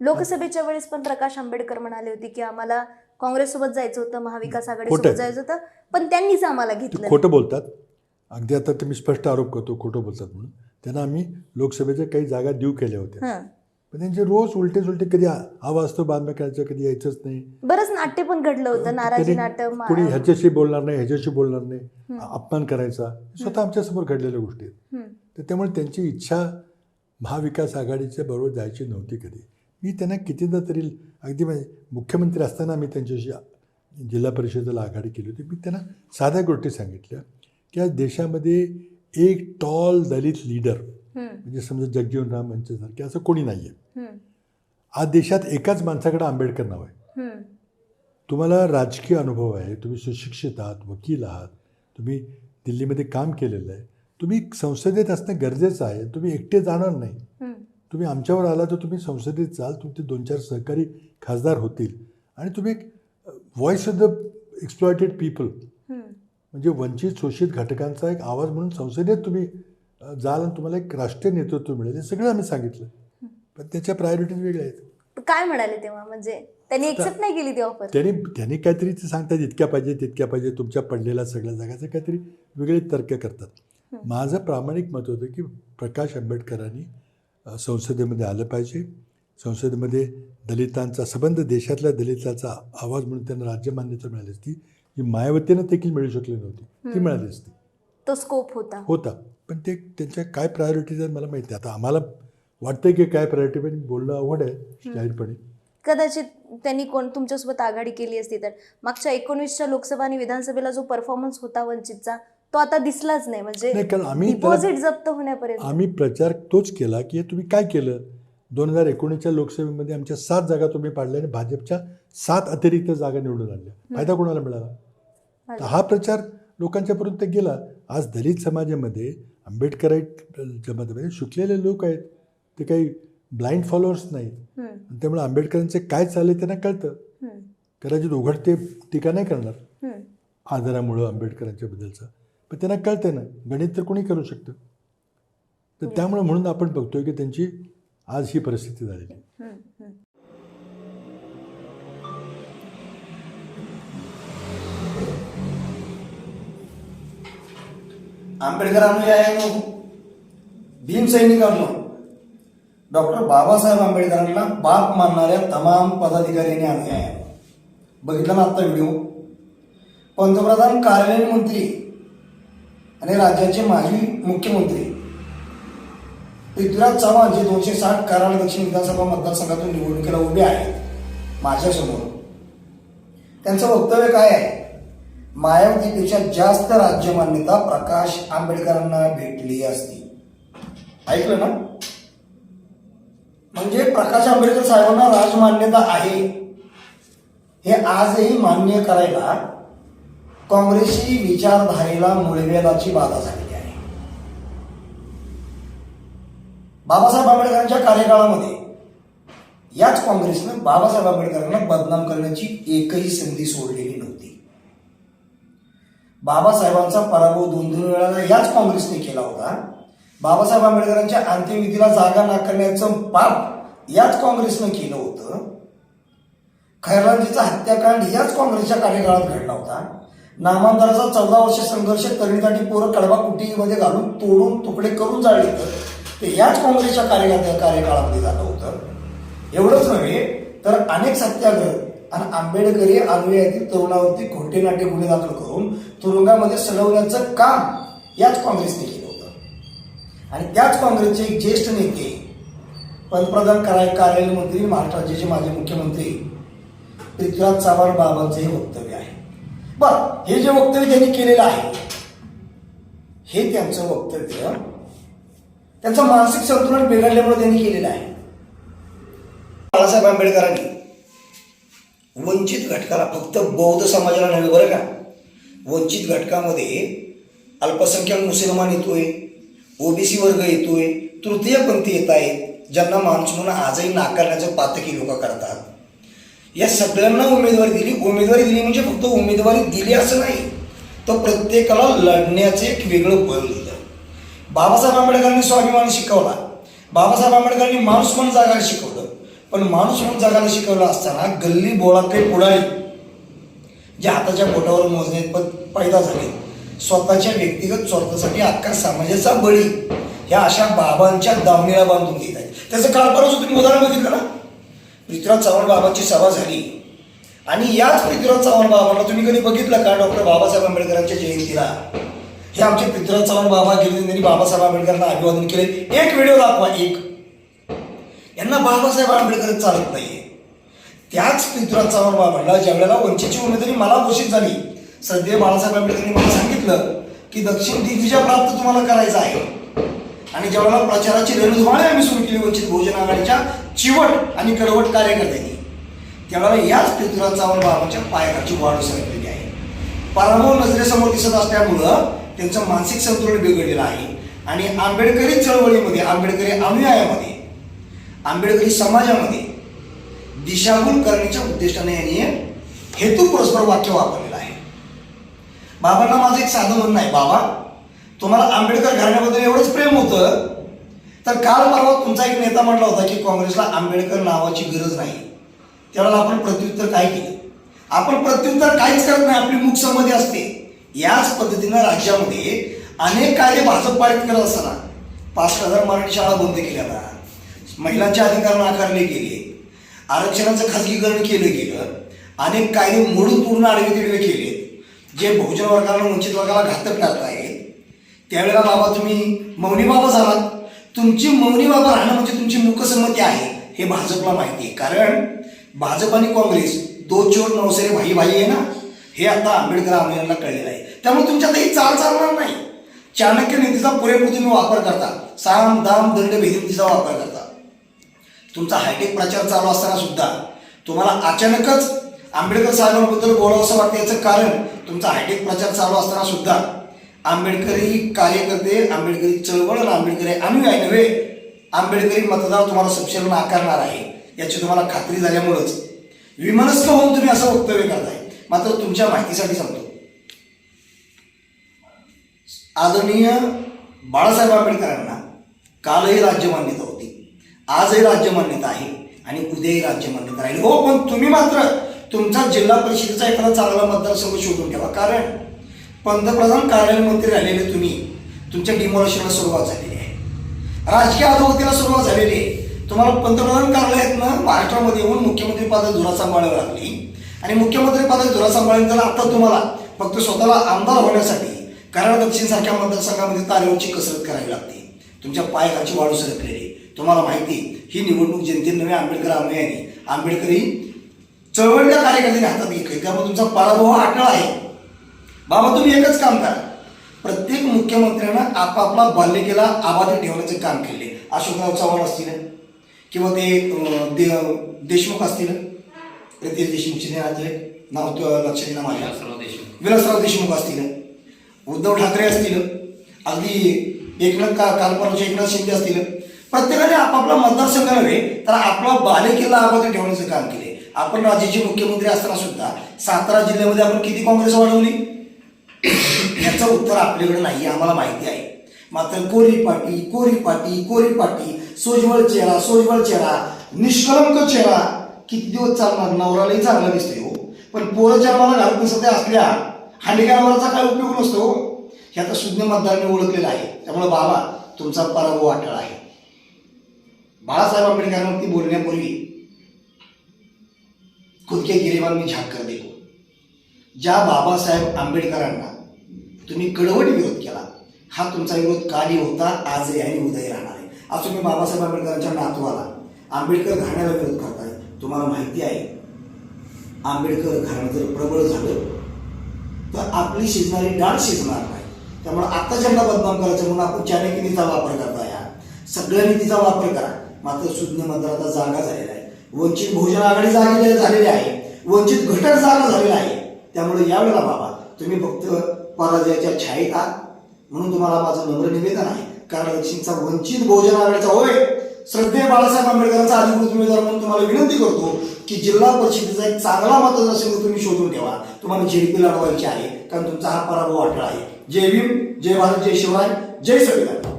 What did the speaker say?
लोकसभेच्या वेळेस पण प्रकाश आंबेडकर म्हणाले होते की आम्हाला काँग्रेससोबत जायचं होतं महाविकास आघाडीसोबत. जायचं होतं पण त्यांनीच आम्हाला घेतलं खोटं बोलतात. अगदी आता ते मी स्पष्ट आरोप करतो खोटं बोलतात म्हणून. त्यांना आम्ही लोकसभेच्या काही जागा देऊ केल्या होत्या. पण त्यांचे रोज उलटे सुलटे कधी आवाज असतो बांधणं करायचं कधी यायचंच नाही. बरंच नाट्य पण घडलं होतं नाराजी नाटक कोणी ह्याच्याशी बोलणार नाही ह्याच्याशी बोलणार नाही. अपमान करायचा. स्वतः आमच्यासमोर घडलेल्या गोष्टी आहेत. तर त्यामुळे त्यांची इच्छा महाविकास आघाडीच्या बरोबर जायची नव्हती कधी. मी त्यांना कितीदा तरी अगदी म्हणजे मुख्यमंत्री असताना मी त्यांच्याशी जिल्हा परिषदेला आघाडी केली होती मी त्यांना साध्या गोष्टी सांगितल्या की आज देशामध्ये एक टॉल दलित लीडर. म्हणजे समजा जगजीवन राम यांच्यासारखे असं कोणी नाही आहे. आज देशात एकाच माणसाकडे आंबेडकर नाव आहे. तुम्हाला राजकीय अनुभव आहे तुम्ही सुशिक्षित आहात वकील आहात तुम्ही दिल्लीमध्ये काम केलेलं आहे तुम्ही संसदेत असणं गरजेचं आहे तुम्ही एकटे जाणार नाही. तुम्ही आमच्यावर आला तर तुम्ही संसदेत जाल तुमचे दोन चार सहकारी खासदार होतील. आणि तुम्ही voice of the exploited people. म्हणजे वंचित शोषित घटकांचा एक आवाज म्हणून संसदेत तुम्ही जाल आणि तुम्हाला एक राष्ट्रीय नेतृत्व मिळेल हे सगळं आम्ही सांगितलं. पण त्याच्या प्रायोरिटीज वेगळ्या आहेत. काय म्हणाले तेव्हा? म्हणजे त्यांनी एक्सेप्ट नाही केली ती ऑफर त्यांनी त्यांनी काहीतरी सांगतात इतक्या पाहिजे तितक्या पाहिजे तुमच्या पडलेल्या सगळ्या जागाचे काहीतरी वेगळे तर्क करतात. माझं प्रामाणिक मत होतं की प्रकाश आंबेडकरांनी संसदेमध्ये आलं पाहिजे. संसदेमध्ये दलितांचा संबंध देशातल्या दलितांचा आवाज म्हणून त्यांना राज्य मान्यता मिळाली असती जी मायावतीनं देखील मिळू शकली नव्हती. ती मिळाली असती. तो स्कोप होता. होता. पण ते त्यांच्या काय प्रायोरिटीज आहेत मला माहिती आता आम्हाला वाटतंय की काय प्रायोरिटी पण बोलणं अवघड आहे जाहीरपणे. कदाचित त्यांनी कोण तुमच्यासोबत आघाडी केली असती तर. मागच्या एकोणवीसच्या लोकसभा आणि विधानसभेला जो परफॉर्मन्स होता वंचितचा तो आता दिसलाच नाही म्हणजे डिपॉझिट जप्त होण्यापर्यंत. आम्ही प्रचार तोच केला की तुम्ही काय केलं? दोन हजार एकोणीसच्या लोकसभेमध्ये आमच्या सात जागा तुम्ही पाडल्या आणि भाजपच्या सात अतिरिक्त जागा निवडून आणल्या. फायदा कोणाला मिळाला? तर हा प्रचार लोकांच्यापर्यंत गेला. आज दलित समाजामध्ये आंबेडकराईट जमातीमध्ये शिकलेले लोक आहेत. ते काही ब्लाइंड फॉलोअर्स नाही हम्म, आणि त्यामुळे आंबेडकरांचे काय चालले त्यांना कळतं. कदाचित उघड ते टीका नाही करणार. आदरामुळं आंबेडकरांच्या बद्दलचं. पण त्यांना कळतं ना गणित तर कोणी करू शकतं तर त्यामुळे म्हणून आपण बघतोय की त्यांची आज ही परिस्थिती झालेली आहे. हम्म. आंबेडकर अनुयायांनो भीमसैनिकांनो डॉक्टर बाबासाहेब आंबेडकरांना बाप मानणाऱ्या तमाम पदाधिकारी आणि अनुयायांनो बघितला ना आत्ता व्हिडिओ पंतप्रधान कार्यालयीन मंत्री आणि राज्याचे माजी मुख्यमंत्री पृथ्वीराज चव्हाण जे दोनशे साठ कराड दक्षिण विधानसभा मतदारसंघातून निवडणुकीला उभे आहेत माझ्यासमोर. त्यांचं वक्तव्य काय आहे? मायावतीपेक्षा जास्त राज्य मान्यता प्रकाश आंबेडकरांना भेटली असती. ऐकलं ना? म्हणजे प्रकाश आंबेडकर साहेबांना राजमान्यता आहे. हे आजही मान्य करायला काँग्रेसी विचारधारेला मुळवेलाची बाधा झालेली आहे. बाबासाहेब आंबेडकरांच्या कार्यकाळामध्ये याच काँग्रेसनं बाबासाहेब आंबेडकरांना बदनाम करण्याची एकही संधी सोडलेली नव्हती. बाबासाहेबांचा पराभव दोन दोन वेळा याच काँग्रेसने केला होता. बाबासाहेब आंबेडकरांच्या अंत्यविधीला जागा नाकारण्याचं पाप याच काँग्रेसनं केलं होतं. खैरलांजीचा हत्याकांड याच काँग्रेसच्या कार्यकाळात घडला होता. नामांतराचा चौदा वर्ष संघर्ष तरुणीसाठी पोरं कडबा कुटीमध्ये घालून तोडून तुकडे करून जाळले तर ते याच काँग्रेसच्या कार्यकर्त्या कार्यकाळामध्ये झालं होतं. एवढंच नव्हे तर अनेक सत्याग्रह आणि आंबेडकरी अनुयायातील तरुणावरती खोटे नाट्य गुन्हे दाखल करून तुरुंगामध्ये सडवण्याचं काम याच काँग्रेसने केलं होतं. आणि त्याच काँग्रेसचे एक ज्येष्ठ नेते पंतप्रधान कार्यालय मंत्री महाराष्ट्र राज्याचे माजी मुख्यमंत्री पृथ्वीराज चव्हाण बाबांचं हे वक्तव्य बर हे जे वक्तव्य त्यांनी केलेलं आहे हे त्यांचं वक्तव्य त्यांचं मानसिक संतुलन बिघडल्यामुळे त्यांनी केलेलं आहे. बाळासाहेब आंबेडकरांनी वंचित घटकाला फक्त बौद्ध समाजाला नव्हे बरं का? वंचित घटकामध्ये अल्पसंख्याक मुसलमान येतोय ओबीसी वर्ग येतोय तृतीयपंथी येत आहेत ज्यांना माणूस आजही नाकारण्याचं पातकी लोक करतात. या सगळ्यांना उमेदवारी दिली. उमेदवारी दिली म्हणजे फक्त उमेदवारी दिली असं नाही तर प्रत्येकाला लढण्याचं एक वेगळं बल दिलं. बाबासाहेब आंबेडकरांनी स्वाभिमान शिकवला. बाबासाहेब आंबेडकरांनी माणूस म्हणून जागायला शिकवलं. पण माणूस म्हणून जगायला शिकवलं असताना गल्ली बोळातले पुढारी जे हाताच्या बोटावर मोजणे पद पैदा झाले. स्वतःच्या व्यक्तिगत स्वार्थासाठी अख्खा समाजाचा बळी. ह्या अशा बाबांच्या दावणीला बांधून घेत आहेत. त्याचं काल तुम्ही उदाहरण बघितलं ना? पृथ्वीराज चव्हाण बाबांची सभा झाली. आणि याच पृथ्वीराज चव्हाण बाबांना तुम्ही कधी बघितलं का? डॉक्टर बाबासाहेब आंबेडकरांच्या जयंतीला? हे आमचे पृथ्वीराज चव्हाण बाबा गेले त्यांनी बाबासाहेब आंबेडकरांना अभिवादन केले. एक व्हिडिओ दाखवा एक. यांना बाबासाहेब आंबेडकर चालत नाही त्याच पृथ्वीराज चव्हाण बाबांना ज्या वेळेला वंचितची उमेदवारी मला घोषित झाली सध्या बाळासाहेब आंबेडकरांनी मला सांगितलं की दक्षिण दिग्विजय प्राप्त तुम्हाला करायचा आहे. आणि ज्या प्रचाराची रणधुमाळी आम्ही सुरू केली वंचित बहुजन आघाडीच्या चिवट आणि कडवट कार्यकर्त्यांनी त्यावेळेला याच पृथ्वीराज चव्हाण बाबांच्या पायकाची वाढ सरकलेली आहे. पराभव नजरेसमोर दिसत असल्यामुळं त्यांचं मानसिक संतुलन बिघडलेलं आहे. आणि आंबेडकरी चळवळीमध्ये आंबेडकरी अनुयायामध्ये आंबेडकरी समाजामध्ये दिशाभूल करण्याच्या उद्देशाने यांनी हेतू परस्पर वाक्य वापरलेलं आहे. बाबांना माझं एक साधं म्हणणं आहे बाबा तुम्हाला आंबेडकर घराण्याबद्दल एवढंच प्रेम होतं? तर काल परवा तुमचा एक नेता म्हटला होता की काँग्रेसला आंबेडकर नावाची गरज नाही. त्यावेळेला आपण प्रत्युत्तर काय केलं? आपण प्रत्युत्तर काहीच करत नाही आपली मूकसंमती असते. याच पद्धतीनं राज्यामध्ये अनेक कायदे भाजप पारित करत असताना पाच हजार मराठी शाळा बंद केल्या महिलांचे अधिकार नाकारले गेले. आरक्षणाचं खाजगीकरण केलं गेलं. अनेक कायदे मोडून पूर्ण आडवे तिडवे केले जे बहुजन वर्गाला वंचित वर्गाला घातक ठरत आहे त्यावेळेला बाबा तुम्ही मौनी बाबा झालात. तुमची मौनी बाबा राहणं म्हणजे तुमची मुकसंमती आहे हे भाजपला माहिती आहे. कारण भाजप आणि काँग्रेस दो चोर नवसेरे भाई भाई आहे ना हे आता आंबेडकर आंबेडकरांना कळलेलं आहे. त्यामुळे तुमच्यातही चाल चालणार नाही. चाणक्य नीतीचा पुरेपूर तुम्ही वापर करता. साम दाम दंड भेदनीतीचा वापर करता. तुमचा हायटेक प्रचार चालू असताना सुद्धा तुम्हाला अचानकच आंबेडकर साहेबांबद्दल बोलावं असं वाटतं याचं कारण तुमचा हायटेक प्रचार चालू असताना सुद्धा आंबेडकरी कार्यकर्ते आंबेडकरी चळवळ आणि आंबेडकरी अनुयायी नव्हे आंबेडकरी मतदार तुम्हाला सक्षम नाकारणार आहे. याची तुम्हाला खात्री झाल्यामुळंच. विमनस्थ होऊन तुम्ही असं वक्तव्य करताय. मात्र तुमच्या माहितीसाठी सांगतो. आदरणीय बाळासाहेब आंबेडकरांना कालही राज्य मान्यता होती. आजही राज्य मान्यता आहे आणि उद्याही राज्य मान्यता राहील. हो पण तुम्ही मात्र तुमचा जिल्हा परिषदेचा एखादा चांगला मतदारसंघ शोधून ठेवा. कारण पंतप्रधान कार्यालय मंत्री राहिलेले तुम्ही. तुमच्या डिमॉलिशनला सुरुवात झालेली आहे. राजकीय अधोगतीला सुरुवात झालेली आहे. तुम्हाला पंतप्रधान कार्यालयातनं महाराष्ट्रामध्ये येऊन मुख्यमंत्री पदाची धुरा सांभाळावी लागली. आणि मुख्यमंत्री पदाची धुरा सांभाळल्यानंतर आता तुम्हाला फक्त स्वतःला आमदार होण्यासाठी कराड दक्षिणसारख्या मतदारसंघामध्ये तारेवरची कसरत करावी लागते. तुमच्या पायकाची वाढू सरकलेली आहे. तुम्हाला माहिती आहे, ही निवडणूक जनतेने नव्हे आंबेडकर अनुयायांनी आंबेडकरी चळवळीच्या कार्यकर्त्यांनी हातात घेतली. त्यामुळे तुमचा पराभव अटळ आहे. बाबा तुम्ही एकच काम करा. प्रत्येक मुख्यमंत्र्यानं आपापला बाल्यकेला आबादी ठेवण्याचं काम केले. अशोकराव चव्हाण असतील किंवा ते देशमुख असतील. रितेश देशमुखचे नाव नाव लक्षात येणार माझ्या. विलासराव देशमुख. असतील. उद्धव ठाकरे असतील. अगदी एकनाथ का कालपराचे एकनाथ शिंदे असतील. प्रत्येकाने आपापला मतदारसंघ नव्हे तर आपला बालेकिल्ला आबादी ठेवण्याचं काम केले. आपण राज्याचे मुख्यमंत्री असताना सुद्धा सातारा जिल्ह्यामध्ये आपण किती काँग्रेस वाढवली? याचं उत्तर आपल्याकडे नाही आम्हाला माहिती आहे. मात्र कोरी पाटी कोरी पाटी कोरी पाटी सोजवळ चेहरा सोजवळ चेहरा निष्कलंक चेहरा. किती दिवस चालणार? नवरालाही चांगला दिसतोय हो. पण पोरं जन्माला घालून सध्या असल्या हांडिकावरचा काय उपयोग नसतो हो. हे. आता सुज्ञ मतदारांनी ओळखलेलं आहे. त्यामुळे बाबा तुमचा पराभव अटळ आहे. बाळासाहेब आंबेडकरांवरती बोलण्यापूर्वी खुदके गिरेवान मी झाक कर देखो ज्या बाबासाहेब आंबेडकरांना तुम्ही कडवट विरोध केला. हा तुमचा विरोध काली होता आजही आणि उदय राहणार आहे. आज तुम्ही बाबासाहेब आंबेडकरांच्या नातवाला आंबेडकर घराण्याला विरोध करताय. तुम्हाला माहिती आहे आंबेडकर घराणं जर प्रबळ झालं तर आपली शिजणारी डाळ शिजणार नाही. त्यामुळे आता ज्यांना बदनाम करायचं म्हणून आपण चाणक्यनीचा वापर करता या सगळ्या नीतीचा वापर करा. मात्र सुज्ञ मंत्राचा जागा झालेला आहे. वंचित बहुजन आघाडी जागे झालेली आहे. वंचित घटक जागा झालेला आहे. त्यामुळे यावेळेला बाबा तुम्ही फक्त पराजयाच्या छायेत आहात. म्हणून तुम्हाला माझं नम्र निवेदन आहे. कारण दक्षिणचा वंचित बहुजन आघाडीचा होय. श्रद्धेय बाळासाहेब आंबेडकरांचा अधिकृत उमेदवार म्हणून तुम्हाला विनंती करतो की जिल्हा परिषदेचा एक चांगला मतदारसंघ तुम्ही शोधून ठेवा. तुम्हाला झेडपी लढवायची आहे. कारण तुमचा हा पराभव अटळ आहे. जय भीम जय भारत जय शिवराय जय संविधान